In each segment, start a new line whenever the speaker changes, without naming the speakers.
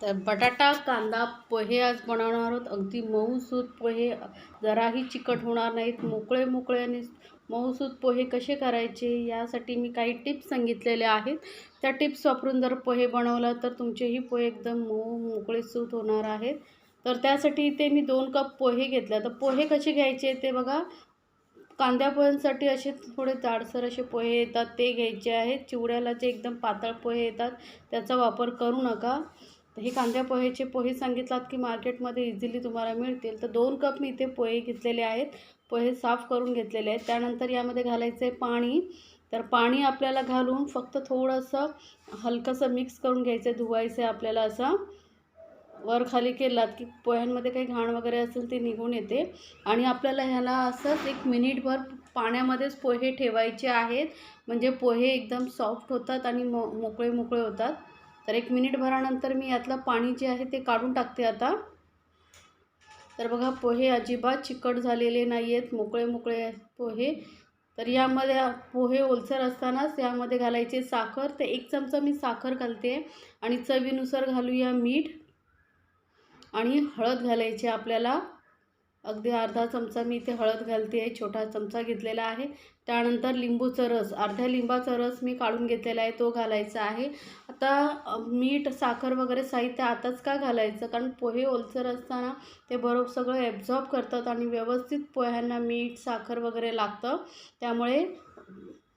तर बटाटा कांदा पोहे आज बनवणार आहोत. अगदी मऊसूत पोहे. जराही चिकट होणार नाहीत. मोकळे मोकळे आणि मऊसूत पोहे कसे करायचे यासाठी मी काही टिप्स सांगितलेले आहेत. त्या टिप्स वापरून जर पोहे बनवलं तर तुमचेही पोहे एकदम मऊ मोकळे सूत होणार आहेत. तर त्यासाठी इथे मी दोन कप पोहे घेतले. तर पोहे कसे घ्यायचे ते बघा. कांद्या पोह्यांसाठी असे थोडे जाडसर असे पोहे येतात. ते घ्यायचे आहेत. चिवड्याला जे एकदम पातळ पोहे येतात त्याचा वापर करू नका. हे कांद्या पोहेचे पोहे सांगितलात की मार्केटमध्ये इझिली तुम्हाला मिळतील. तर दोन कप मी इथे पोहे घेतलेले आहेत. पोहे साफ करून घेतलेले आहेत. त्यानंतर यामध्ये घालायचं आहे पाणी. तर पाणी आपल्याला घालून फक्त थोडंसं हलकंसं मिक्स करून घ्यायचं आहे धुवायचं आहे आपल्याला असं. वर खाली केलात की पोह्यांमध्ये काही घाण वगैरे असेल ते निघून येते. आणि आपल्याला ह्याला असंच एक मिनिटभर पाण्यामध्येच पोहे ठेवायचे आहेत. म्हणजे पोहे एकदम सॉफ्ट होतात आणि मो मोकळे मोकळे होतात. तर एक मिनिटभरानंतर मी यातलं पाणी जे आहे ते काढून टाकते आता. तर बघा पोहे अजिबात चिकट झालेले नाही आहेत मोकळे मोकळे पोहे. तर यामध्ये पोहे ओलसर असतानाच यामध्ये घालायचे साखर. तर एक चमचा मी साखर घालते आणि चवीनुसार घालूया मीठ आणि हळद घालायची आपल्याला. अगदी अर्धा चमचा मी इथे हळद घालते आहे छोटा चमचा घेतलेला आहे. त्यानंतर लिंबूचा रस अर्ध्या लिंबाचा रस मी काढून घेतलेला आहे तो घालायचा आहे. आता मीठ साखर वगैरे साहित्य आताच का घालायचं? कारण पोहे ओलसर असताना ते बरोबर सगळं ॲब्झॉर्ब करतात आणि व्यवस्थित पोह्यांना मीठ साखर वगैरे लागतं. त्यामुळे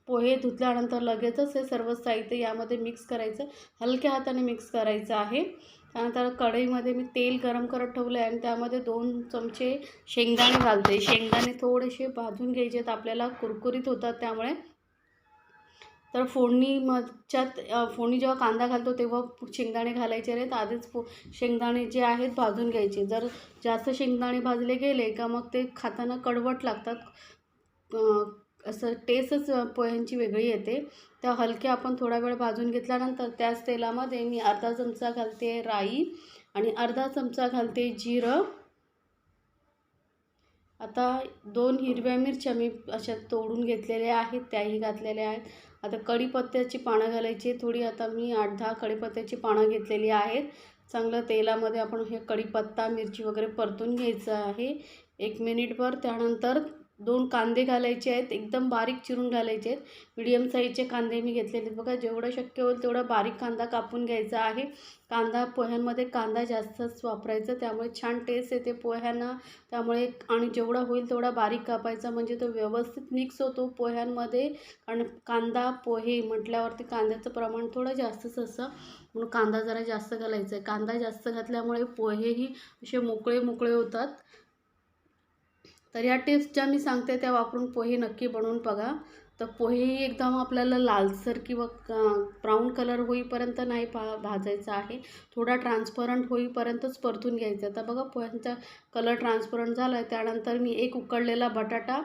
पोहे धुतल्यानंतर लगेचच हे सर्व साहित्य यामध्ये मिक्स करायचं. हलक्या हाताने मिक्स करायचं आहे. त्यानंतर कढईमध्ये मी तेल गरम करत ठेवलं आहे आणि त्यामध्ये दोन चमचे शेंगदाणे घालते. शेंगदाणे थोडेसे भाजून घ्यायचे आहेत. आपल्याला कुरकुरीत होतात त्यामुळे. तर फोडणीच्यात फोडणी जेव्हा कांदा घालतो तेव्हा शेंगदाणे घालायचे नाहीत. आधीच फो शेंगदाणे जे आहेत भाजून घ्यायचे. जर जास्त शेंगदाणे भाजले गेले का मग ते खाताना कडवट लागतात. असं टेस्टच पोह्यांची वेगळी येते. त्या हलक्या आपण थोडा वेळ भाजून घेतल्यानंतर त्याच तेलामध्ये मी अर्धा चमचा घालते राई आणि अर्धा चमचा घालते जिरं. आता दोन हिरव्या मिरच्या मी अशा तोडून घेतलेल्या आहेत त्याही घातलेल्या आहेत. आता कढीपत्त्याची पानं घालायची थोडी. आता मी आठ दहा कढीपत्त्याची पानं घेतलेली आहेत. चांगलं तेलामध्ये आपण हे कढीपत्ता मिरची वगैरे परतून घ्यायचं आहे. एक मिनिटभर त्यानंतर दोन कांदे घालायचे आहेत एकदम बारीक चिरून घालायचे आहेत. मिडियम साईजचे कांदे मी घेतलेले आहेत. बघा जेवढं शक्य होईल तेवढा बारीक कांदा कापून घ्यायचा आहे. कांदा पोह्यांमध्ये कांदा जास्तच वापरायचा त्यामुळे छान टेस्ट येते पोह्यांना. त्यामुळे आणि जेवढा होईल तेवढा बारीक कापायचा म्हणजे तो व्यवस्थित मिक्स होतो पोह्यांमध्ये. कारण कांदा पोहे म्हटल्यावरती कांद्याचं प्रमाण थोडं जास्तच असतं. म्हणून कांदा जरा जास्त घालायचा आहे. कांदा जास्त घातल्यामुळे पोहेही असे मोकळे मोकळे होतात. तर या टिप्स ज्या मी सांगते त्या वापरून पोहे नक्की बनवून बघा. तर पोहेही एकदम आपल्याला लालसर किंवा ब्राऊन कलर होईपर्यंत नाही पा भाजायचं आहे. थोडा ट्रान्सपरंट होईपर्यंतच परतून घ्यायचं. तर बघा पोह्यांचा कलर ट्रान्सपरंट झाला आहे त्यानंतर मी एक उकडलेला बटाटा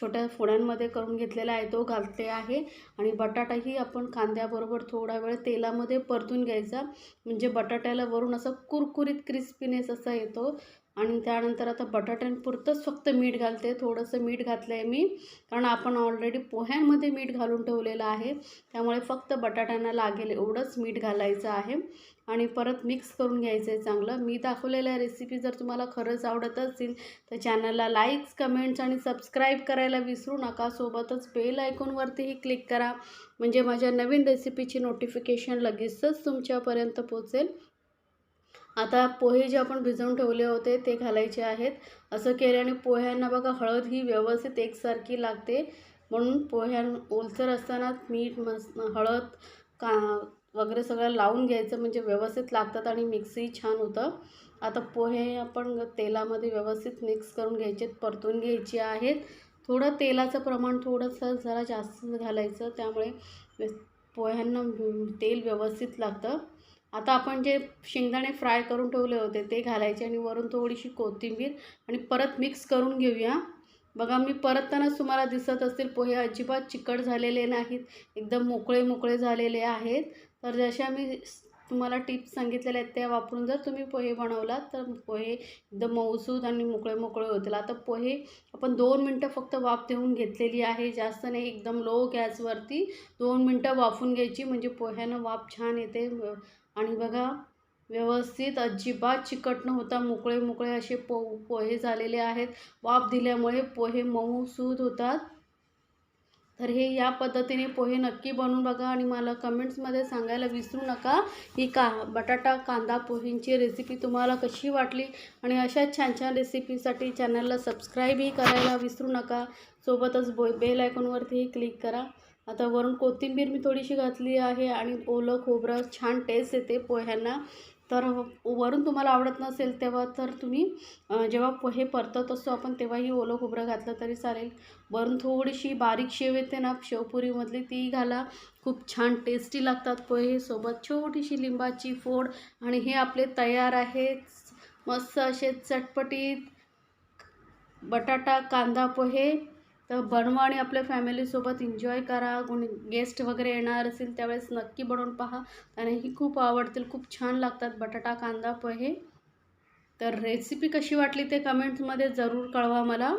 छोट्या फोड्यांमध्ये करून घेतलेला आहे. तो घालते आहे. आणि बटाटाही आपण कांद्याबरोबर थोडा वेळ तेलामध्ये परतून घ्यायचा. म्हणजे बटाट्याला वरून असं कुरकुरीत क्रिस्पीनेस असा येतो. आणि त्यानंतर आता बटाट्यांपुरतंच फक्त मीठ घालते. थोडंसं मीठ घातलं आहे मी कारण आपण ऑलरेडी पोह्यांमध्ये मीठ घालून ठेवलेलं आहे. त्यामुळे फक्त बटाट्यांना लागेल एवढंच मीठ घालायचं आहे. आणि परत मिक्स करून घ्यायचं आहे चांगलं. मी दाखवलेल्या रेसिपी जर तुम्हाला खरंच आवडत असतील तर चॅनलला लाईक्स कमेंट्स आणि सबस्क्राईब करायला विसरू नका. सोबतच बेल आयकॉनवरतीही क्लिक करा. म्हणजे माझ्या नवीन रेसिपीची नोटिफिकेशन लगेचच तुमच्यापर्यंत पोचेल. आता पोहे जे आपण भिजवून ठेवले होते ते घालायचे आहेत. असं केल्याने पोह्यांना बघा हळद ही व्यवस्थित एकसारखी लागते. म्हणून पोह्यां ओलसर असताना मीठ मस हळद का वगैरे सगळं लावून घ्यायचं. म्हणजे व्यवस्थित लागतात आणि मिक्सही छान होतं. आता पोहे आपण तेलामध्ये व्यवस्थित मिक्स करून घ्यायचे परतून घ्यायचे आहेत. थोडं तेलाचं प्रमाण थोडंसं जरा जास्त घालायचं. त्यामुळे पोह्यांना तेल व्यवस्थित लागतं. आता आपण जे शेंगदाणे फ्राय करून ठेवले होते ते घालायचे आणि वरून थोडीशी कोथिंबीर आणि परत मिक्स करून घेऊया. बघा मी परततानाच तुम्हाला दिसत असतील पोहे अजिबात चिकट झालेले नाहीत एकदम मोकळे मोकळे झालेले आहेत. तर जशा मी तुम्हाला टिप्स सांगितलेल्या आहेत त्या वापरून जर तुम्ही पोहे बनवलात तर पोहे एकदम मऊसूद आणि मोकळे मोकळे होतील. आता पोहे आपण दोन मिनटं फक्त वाफ देऊन घेतलेली आहे जास्त नाही एकदम लो गॅसवरती दोन मिनटं वाफून घ्यायची. म्हणजे पोह्यानं वाफ छान येते. आणि बघा व्यवस्थित अजिबात चिकट न होता मोकळे मोकळे असे पो पोहे झालेले आहेत. वाफ दिल्यामुळे पोहे मऊसूद होतात. तर हे या पद्धतीने पोहे नक्की बनवून बघा आणि मला कमेंट्समध्ये सांगायला विसरू नका. ही का बटाटा कांदा पोहेंची रेसिपी तुम्हाला कशी वाटली? आणि अशाच छान छान रेसिपीसाठी चॅनलला सबस्क्राईबही करायला विसरू नका. सोबतच बो बेल आयकॉनवरतीही क्लिक करा. आता वरून कोथिंबीर मी थोडीशी घातली आहे आणि ओलं खोबरं छान टेस्ट येते पोह्यांना. तर वरून तुम्हाला आवडत नसेल तेव्हा तर तुम्ही जेव्हा पोहे परतत असतो आपण तेव्हाही ओलं खोबरं घातलं तरी चालेल. वरून थोडीशी बारीक शेव येते ना शेवपुरीमधली ती घाला. खूप छान टेस्टी लागतात पोहे सोबत छोटीशी लिंबाची फोड आणि हे आपले तयार आहेत. मस्त असे चटपटीत बटाटा कांदा पोहे. तर बनवा आणि आपल्या फॅमिलीसोबत एन्जॉय करा. कोणी गेस्ट वगैरे येणार असेल त्यावेळेस नक्की बनवून पहा. आणि ही खूप आवडतील खूप छान लागतात बटाटा कांदा पोहे. तर रेसिपी कशी वाटली ते कमेंट्समध्ये जरूर कळवा मला.